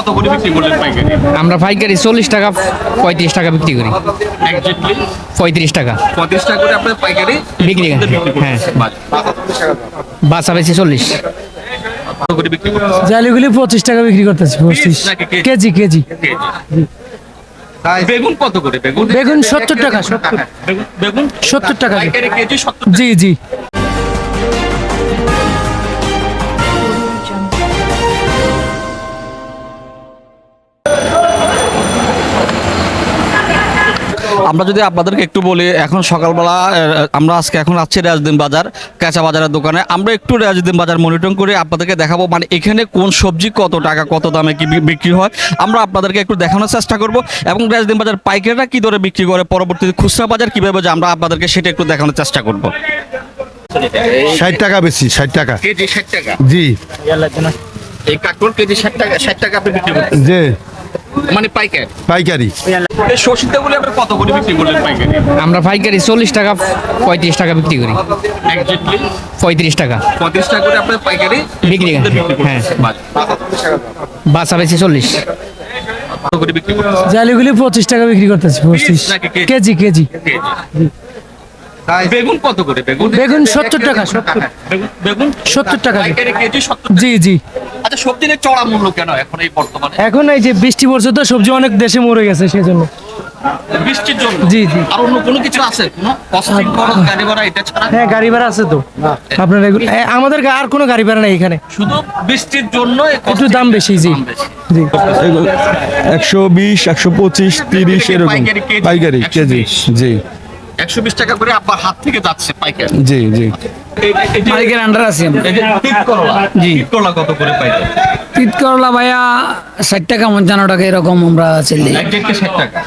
কত করে বিক্রি করলেন পাইকারি? আমরা পাইকারি চল্লিশ টাকা পঁয়ত্রিশ টাকা বিক্রি করি। একজাক্টলি পঁয়ত্রিশ টাকা। পঁয়ত্রিশ টাকা করে আপনার পাইকারি বিক্রি, হ্যাঁ। বাসা বেশি চল্লিশ। জালিগুলি পঁচিশ টাকা বিক্রি করতেছি পঁচিশ। কেজি? KG KG. বেগুন কত করে? বেগুন বেগুন 70 টাকা, 70 বেগুন বেগুন। সত্তর টাকা কেজি। পাইকারি কেজি সত্তর জি জি। আমরা যদি আপনাদেরকে একটু বলি এখন সকালবেলা আমরা আজকে এখন আছি রাজদিন বাজার কাঁচা বাজারের দোকানে। আমরা একটু রাজদিন বাজার মনিটরিং করে আপনাদেরকে দেখাবো মানে এখানে কোন সবজি কত টাকা কত দামে কি বিক্রি হয়। আমরা আপনাদেরকে একটু দেখানোর চেষ্টা করব এবং রাজদিন বাজার পাইকারিরা কি দরে বিক্রি করে পরবর্তীতে খুচরা বাজার কীভাবে যে আমরা আপনাদেরকে সেটা একটু দেখানোর চেষ্টা করব। ষাট টাকা বেশি ষাট টাকা। কেজি ষাট টাকা। জি। এই কাকড় কেজি ষাট টাকা ষাট টাকা আপনি বিক্রি করতেন যে মানে পাইকারি। পাইকারি। এই সর্ষিতে আপনি কত করে বিক্রি করলেন পাইকারি? আমরা পাইকারি চল্লিশ টাকা পঁয়ত্রিশ টাকা বিক্রি করি। একজাক্টলি পঁয়ত্রিশ টাকা। পঁয়ত্রিশ টাকা করে আপনার পাইকারি বিক্রি, হ্যাঁ। বাসা বেশি চল্লিশ। কত করে বিক্রি করতেছেন জালিগুলি পঁচিশ টাকা বিক্রি করতেছি পঁচিশ। কেজি? কেজি। কেজি। বেগুন কত করে? বেগুন বেগুন 70 টাকা, 70 বেগুন 70 টাকা পাইকারি কেজি। সত্তর জি জি। আচ্ছা সবজির চড়া মূল্য কেন এখন এই বর্তমানে? এখন এই যে বৃষ্টি পড়ছে তো সবজি অনেক দেশে মরে গেছে সেই জন্য বৃষ্টির জন্য? জি, জি। আর অন্য কোনো কিছু আছে? কোনো কস্টিং খরচ গাড়ি ভাড়া এটা ছাড়া? হ্যাঁ গাড়ি ভাড়া আছে তো। আপনার আমাদের আর কোনো গাড়ি ভাড়া নেই এখানে। শুধু বৃষ্টির জন্য একটু দাম বেশি জি। জি। একশো বিশ একশো পঁচিশ তিরিশ এরকম। পাইকারি কেজি, পাইকারি কেজি 120 জি। একশো বিশ টাকা করে আপনার হাত থেকে যাচ্ছে পাইকারি। জি জি। আন্ডার আছি। জি। করলা কত করে পাইকারি? তিত করলা ভাইয়া ষাট টাকা পঞ্চান্ন টাকা এরকম আমরা চলি ষাট টাকা?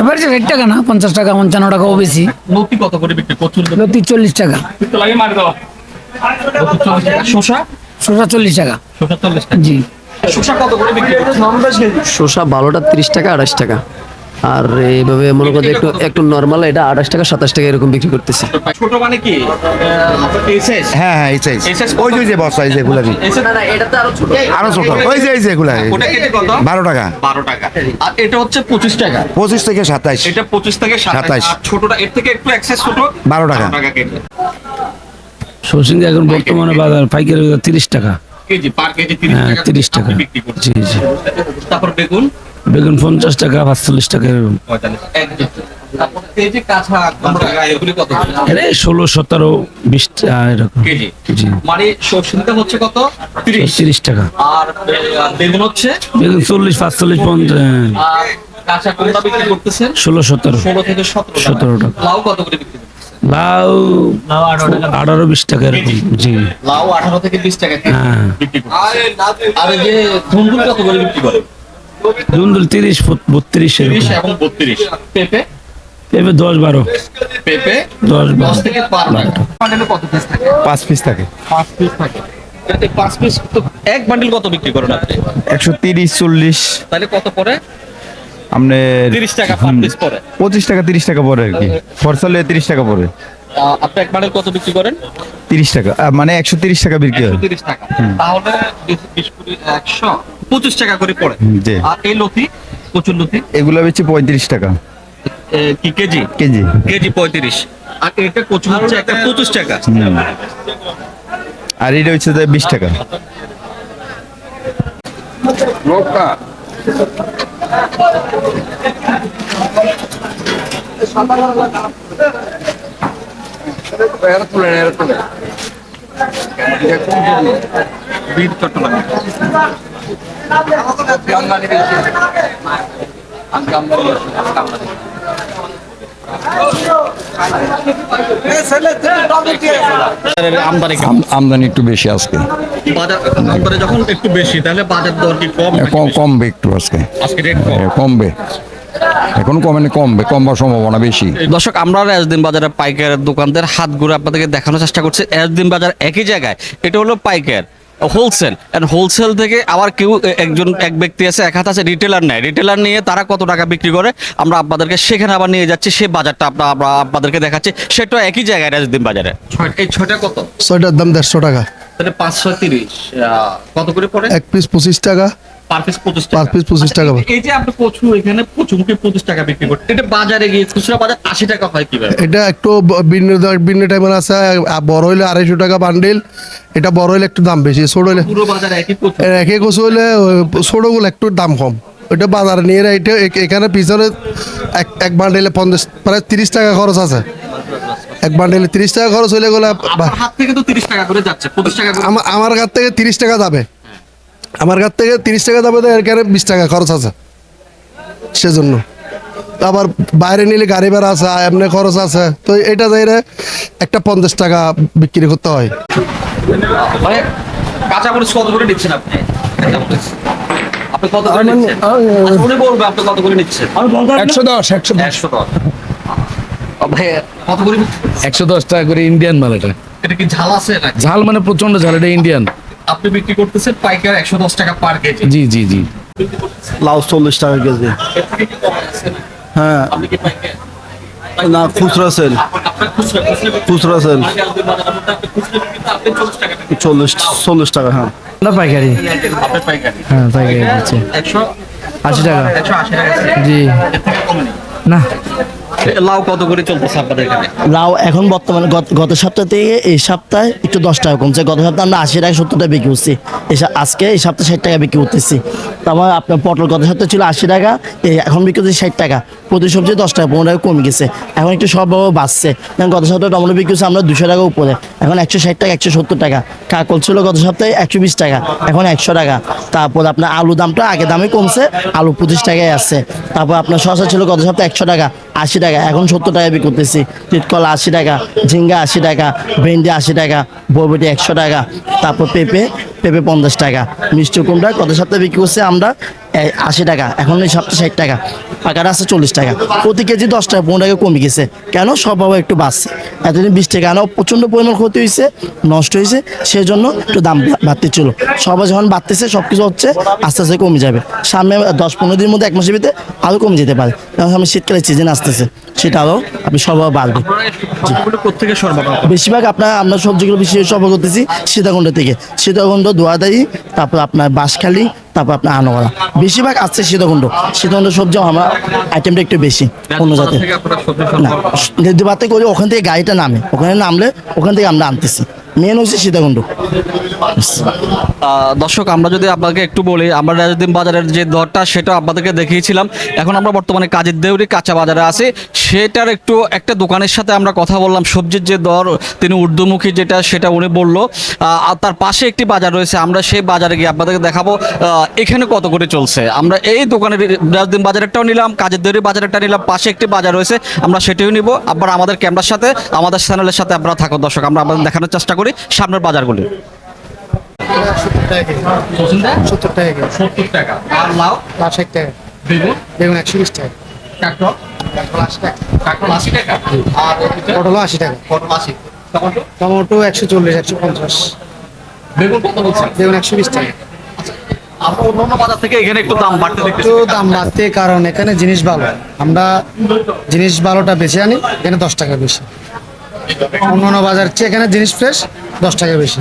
এবার যে ষাট টাকা না পঞ্চাশ টাকা পঞ্চান্ন টাকাও বেশি। লতি কত করে বিক্রি? প্রচুর লতি? চল্লিশ টাকা। শসা? শসা চল্লিশ টাকা। শসা চল্লিশ টাকা। জি। কত করে বিক্রি ভালোটা তিরিশ টাকা আঠাশ টাকা। আর এইভাবে মনে করতে একটু একটু নর্মাল এটা আঠাশ টাকা সাতাশ টাকা এরকম বিক্রি করতেছে। ছোট মানে কি? হ্যাঁ হ্যাঁ এই সাইজ ওই যে যে বস্তা এই যে এগুলা কি আরও ছোট। ওই যে এই যে এগুলা ওটা কেজি কত? বারো টাকা। বারো টাকা। আর এটা হচ্ছে পঁচিশ টাকা। পঁচিশ থেকে সাতাইশ। এটা পঁচিশ থেকে সাতাশ ছোটটা এর থেকে একটু এক্সেস ছোট বারো টাকা। কেজি। এখন বর্তমানে বাজার পাইকারি তিরিশ টাকা। কেজি পার কেজি তিরিশ হ্যাঁ টাকা জি জি। তারপর বেগুন? বেগুন পঞ্চাশ টাকা পাঁচচল্লিশ টাকা এরকম। ষোলো সতেরো বিশ এরকম। মানে সরষেটা হচ্ছে কত? তিরিশ। তিরিশ টাকা। আর বেগুন হচ্ছে? বেগুন চল্লিশ পাঁচচল্লিশ পঞ্চাশ আর কাঁচা কুমড়া বিক্রি করতেছেন? ষোলো সতেরো। ষোলো থেকে সতেরো সতেরো টাকা। লাউ কত করে বিক্রি লাউ আঠারো বিশ টাকা এরকম। জি। লাউ আঠারো থেকে বিশ টাকা হ্যাঁ। বিক্রি আর যে কত করে বিক্রি করে? তিরিশ বত্রিশ এবং বত্রিশ। পেঁপে? এবার দশ বারো। পেঁপে? দশ দশ থেকে কত পিস পাঁচ পিস থাকে। পাঁচ পিস থাকে। পাঁচ পিস তো এক বান্ডিল কত বিক্রি করেন আপনি? একশো তিরিশ চল্লিশ। তাহলে কত পরে আপনি তিরিশ টাকা পার পিস পরে পঁচিশ টাকা তিরিশ টাকা পরে আর কি। ফরসালে তিরিশ টাকা পরে আপনি এক বান্ডিল কত বিক্রি করেন? তিরিশ টাকা। মানে একশো তিরিশ টাকা বিক্রি হয়। তিরিশ টাকা। তাহলে একশো। পঁচিশ টাকা করে পড়ে। জি। আর এই লতি প্রচুর লতি? এগুলো বেচি পঁয়ত্রিশ টাকা। এ, কি কেজি? কেজি। কেজি পঁয়ত্রিশ। আর এটা কচু হচ্ছে একটা পঁচিশ টাকা। হুম। আর এটা হচ্ছে যে বিশ টাকা। বীর চট্টগ্রাম। আমদানি একটু বেশি আজকে। বাজার যখন একটু বেশি তাহলে বাজার দর কি কম? কমবে একটু আজকে। আজকে রেট কমবে। এখন কমেনি কমবে কমবার সম্ভাবনা বেশি। দর্শক আমরা রাজদিন বাজারে পাইকারের দোকানদের হাত ঘুরে আপনাদেরকে দেখানোর চেষ্টা করছি। রাজদিন বাজার একই জায়গায় এটা হলো পাইকার। হোলসেল অ্যান্ড হোলসেল থেকে আবার কেউ একজন এক ব্যক্তি আছে এক হাত আছে রিটেলার নেয়। রিটেলার নিয়ে তারা কত টাকা বিক্রি করে? আমরা আপনাদেরকে সেখানে আবার নিয়ে যাচ্ছি সে বাজারটা আপনার আমরা আপনাদেরকে দেখাচ্ছি। সেটা একই জায়গায় রাজদিন বাজারে। এই ছয়টা কত? ছয়টার দাম দেড়শো টাকা। তাহলে পাঁচশো তিরিশ কত করে পড়ে? এক পিস পঁচিশ টাকা। পার পিস পঁচিশ পার পিস পঁচিশ টাকা এই যে আপনি কচু এখানে কচুমুখী পঁচিশ টাকা বিক্রি করতে এটা বাজারে গিয়ে খুচরা বাজার আশি টাকা হয় কীভাবে? এটা একটু ব- ভিন্ন দ- ভিন্ন টাইপের আছে বড় হইলে আড়াইশো টাকা বান্ডিল এটা বড় হইলে একটু দাম বেশি ছোট হইলে পুরো বাজারে একই কচু। এর কচু হইলে ছোটগুলো একটু দাম কম। ওইটা বাজারে নিয়ে এটা এখানে পিছনে এক এক বান্ডিলে পঞ্চাশ প্রায় তিরিশ টাকা খরচ আছে। এক বান্ডিলে তিরিশ টাকা খরচ হইলে গেলে হাত থেকে তো তিরিশ টাকা করে যাচ্ছে আমার আমার কাছ থেকে তিরিশ টাকা যাবে। আমার কাছ থেকে তিরিশ টাকা যাবে তো এখানে বিশ টাকা খরচ আছে। সেজন্য। আবার বাইরে নিলে গাড়ি ভাড়া আছে এমনি খরচ আছে। তো এটা যাইরে একটা পঞ্চাশ টাকা বিক্রি করতে হয়। মানে কাঁচা কত করে নিচ্ছেন আপনি? আপনি কত করে নিচ্ছেন? উনি বলবে আপনি কত করে নিচ্ছেন? একশো দশ একশো একশো দশ। ভাই কত করে নিচ্ছেন? একশো দশ টাকা করে ইন্ডিয়ান মাল এটা। এটা কি ঝাল আছে ঝাল মানে প্রচণ্ড ঝাল এটা ইন্ডিয়ান আপনি বিক্রি করতেছেন পাইকার একশো দশ টাকা পার কেজি। জি জি জি। লাউ চল্লিশ টাকা কেজি? হ্যাঁ। না খুচরা সেল। খুচরা সেল। চল্লিশ চল্লিশ টাকা হ্যাঁ। না পাইকারি? হ্যাঁ পাইকারি দিচ্ছে একশো আশি টাকা। একশো আশি টাকা। জি। না। লাউ কত করে চলতেছে আপনাদের এখানে? লাউ এখন বর্তমানে গত- গত সপ্তাহ থেকে এই সপ্তাহে একটু দশ টাকা কমছে। গত সপ্তাহে আমরা আশি টাকা সত্তর টাকা বিক্রি করছি। আজকে এই সপ্তাহে ষাট টাকা বিক্রি করতেছি। তারপর আপনার পটল গত সপ্তাহে ছিল আশি টাকা এই এখন বিক্রি করছি ষাট টাকা। প্রতি সবজি দশ টাকা পনেরো টাকা কমে গেছে। এখন একটু সব বাড়ছে। কারণ গত সপ্তাহে টমেটো বিক্রি করছি আমরা দুশো টাকা উপরে। এখন একশো ষাট টাকা একশো সত্তর টাকা। কাকল ছিল গত সপ্তাহে একশো বিশ টাকা এখন একশো টাকা। তারপর আপনার আলু দামটা আগে দামে কমছে আলু পঁচিশ টাকায় আছে। তারপর আপনার শসা ছিল গত সপ্তাহে একশো টাকা। আশি টাকা, এখন সত্তর টাকা বিক্রি করতেছি। তিতকলা আশি টাকা, ঝিঙ্গা আশি টাকা, ভেন্ডি আশি টাকা, বরবটি একশো টাকা, তারপর পেঁপে পেঁপে পঞ্চাশ টাকা। মিষ্টি কুমড়া কত সপ্তাহে বিক্রি করছে আমরা? আশি টাকা এখন সপ্তাহে ষাট টাকা পাকাটা আছে চল্লিশ টাকা। প্রতি কেজি দশ টাকা পনেরো টাকা কমে গেছে। কেন? সব একটু বাড়ছে। এতদিন বিশ টাকা আনাও প্রচণ্ড পরিমাণ ক্ষতি হয়েছে নষ্ট হয়েছে সেই জন্য একটু দাম বাড়তে ছিল। সবাই যখন বাড়তেছে সব কিছু হচ্ছে আস্তে আস্তে কমে যাবে। সামনে দশ পনেরো দিনের মধ্যে এক মাসের ভিতরে আরও কমে যেতে পারে। কারণ সামনে শীতকালের সিজন আসতেছে। সেটা আরও আপনি বাড়বে। সরবরাহ করেন? বেশিরভাগ আপনার আমরা সবজিগুলো বেশি সরবরাহ করতেছি সীতাকুণ্ড থেকে। সীতাকুণ্ড দোয়াদারি তারপর আপনার বাঁশখালি, তারপর আপনার আনোয়ারা। বেশিরভাগ আসছে সীতাকুণ্ড সীতাকুণ্ড সবজি আমার আইটেমটা একটু বেশি, অন্য জাতের। না? নেদ্যবাতে করে, ওখান থেকে গাড়িটা নামে। ওখানে নামলে, ওখান থেকে আমরা আনতেছি। মেন হচ্ছে সীতাকুণ্ড। দর্শক, আমরা যদি আপনাকে একটু বলি, আমরা রাজদিন বাজারের যে দরটা, সেটা আপনাদেরকে দেখিয়েছিলাম। এখন আমরা বর্তমানে কাজের দেউরি কাঁচা বাজারে আছি। সেটার একটু, একটা দোকানের সাথে আমরা কথা বললাম। সবজির যে দর, তিনি ঊর্ধ্বমুখী যেটা, সেটা উনি বলল। আর তার পাশে একটি বাজার রয়েছে। আমরা সেই বাজারে গিয়ে আপনাদেরকে দেখাবো এখানে কত করে চলছে। আমরা এই দোকানের রাজদিন বাজারেরটাও নিলাম কাজের দেউরি বাজারেরটা নিলাম, পাশে একটি বাজার রয়েছে। আমরা সেটাও নিব। আবার আমাদের ক্যামেরার সাথে, আমাদের চ্যানেলের সাথে আপনারা থাকো দর্শক, আমরা আপনাদের দেখানোর চেষ্টা করি সামনের বাজারগুলি। সত্তর টাকা কেজি। সত্তর টাকা। আর লাউ? লাভ ষাট টাকা। বেগুন? বেগুন একশো বিশ টাকা। কাঁকড় আশি টাকা। কাঁকড় আশি টাকা। আর পটল আশি টাকা। পটল আশি। টমেটো? টমেটো একশো চল্লিশ একশো পঞ্চাশ। বেগুন কত বলছেন? বেগুন একশো বিশ টাকা। বাজার থেকে একটু দাম বাড়তে একটু দাম বাড়তে কারণ এখানে জিনিস ভালো। আমরা জিনিস ভালোটা বেশি আনি এখানে দশ টাকা বেশি। অন্যান্য বাজার চেয়ে এখানে জিনিস ফ্রেশ দশ টাকা বেশি।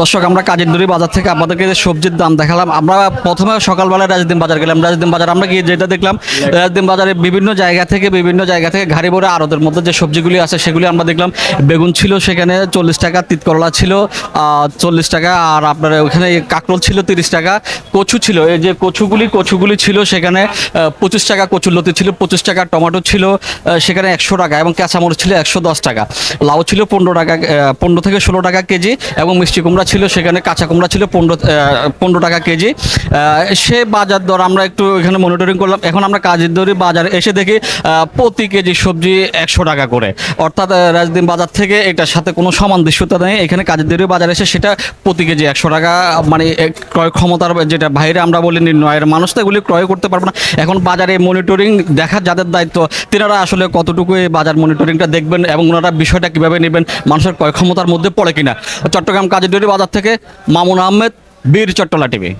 দর্শক, আমরা কাজের দড়ি বাজার থেকে আপনাদেরকে যে সবজির দাম দেখালাম, আমরা প্রথমে সকালবেলা রাজদিন বাজার গেলাম। রাজদিন বাজার আমরা গিয়ে যেটা দেখলাম, রাজদিন বাজারে বিভিন্ন জায়গা থেকে, বিভিন্ন জায়গা থেকে ঘাড়ি ভরে আড়তের মধ্যে যে সবজিগুলি আছে, সেগুলি আমরা দেখলাম। বেগুন ছিল সেখানে চল্লিশ টাকা, তিতকরলা ছিল চল্লিশ টাকা, আর আপনার ওখানে কাকরোল ছিল তিরিশ টাকা, কচু ছিল। এই যে কচুগুলি কচুগুলি ছিল সেখানে পঁচিশ টাকা, কচুর লতি ছিল, পঁচিশ টাকা, টমেটো ছিল সেখানে একশো টাকা এবং কাঁচামরিচ ছিল একশো দশ টাকা। লাউ ছিল পনেরো টাকা পনেরো থেকে ষোলো টাকা কেজি এবং মিষ্টি কুমড়া ছিল, সেখানে কাঁচা কুমড়া ছিল, পনেরো পনেরো টাকা কেজি। সে বাজার দর আমরা একটু এখানে মনিটরিং করলাম। এখন আমরা কাজের দরে বাজারে এসে দেখি প্রতি কেজি সবজি একশো টাকা করে। অর্থাৎ রাজদিন বাজার থেকে এটার সাথে কোনো সামঞ্জস্যতা নেই। এখানে কাজের দরে বাজার এসে সেটা প্রতি কেজি একশো টাকা মানে ক্রয় ক্ষমতার যেটা বাইরে আমরা বলি নির্ণয়ের মানুষ তো এগুলি ক্রয় করতে পারবে না। এখন বাজারে মনিটরিং দেখার যাদের দায়িত্ব, তেনারা আসলে কতটুকু এই বাজার মনিটরিংটা দেখবেন এবং ওনারা বিষয়টা কীভাবে নেবেন, মানুষের ক্রয় ক্ষমতার মধ্যে পড়ে কিনা। চট্টগ্রাম কাজের বাজার থেকে মামুন আহমেদ বীর চট্টলা টিভি।